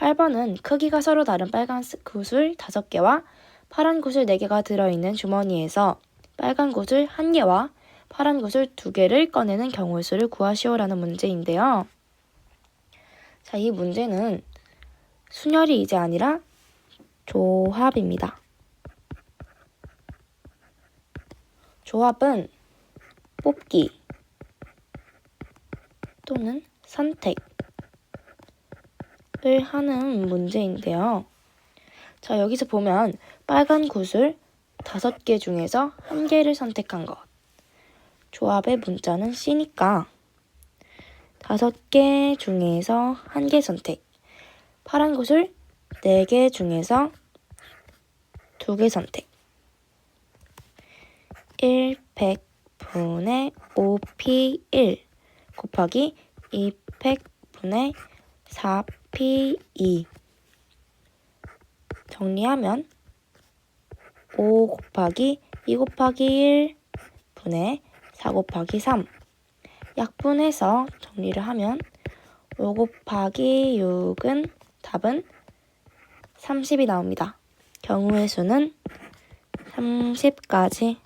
8번은 크기가 서로 다른 빨간 스- 구슬 5개와 파란 구슬 4개가 들어있는 주머니에서 빨간 구슬 1개와 파란 구슬 2개를 꺼내는 경우의 수를 구하시오라는 문제인데요. 자, 이 문제는 순열이 이제 아니라 조합입니다. 조합은 뽑기 또는 선택 을 하는 문제인데요. 자, 여기서 보면 빨간 구슬 5개 중에서 한 개를 선택한 것. 조합의 문자는 C니까 5개 중에서 한개 선택. 파란 구슬 4개 중에서 2개 선택. 1 100분의 5P1 곱하기 2 100분의 4P2 정리하면 5 곱하기 2 곱하기 1 분의 4 곱하기 3 약분해서 정리를 하면 5 곱하기 6은 답은 30이 나옵니다. 경우의 수는 30까지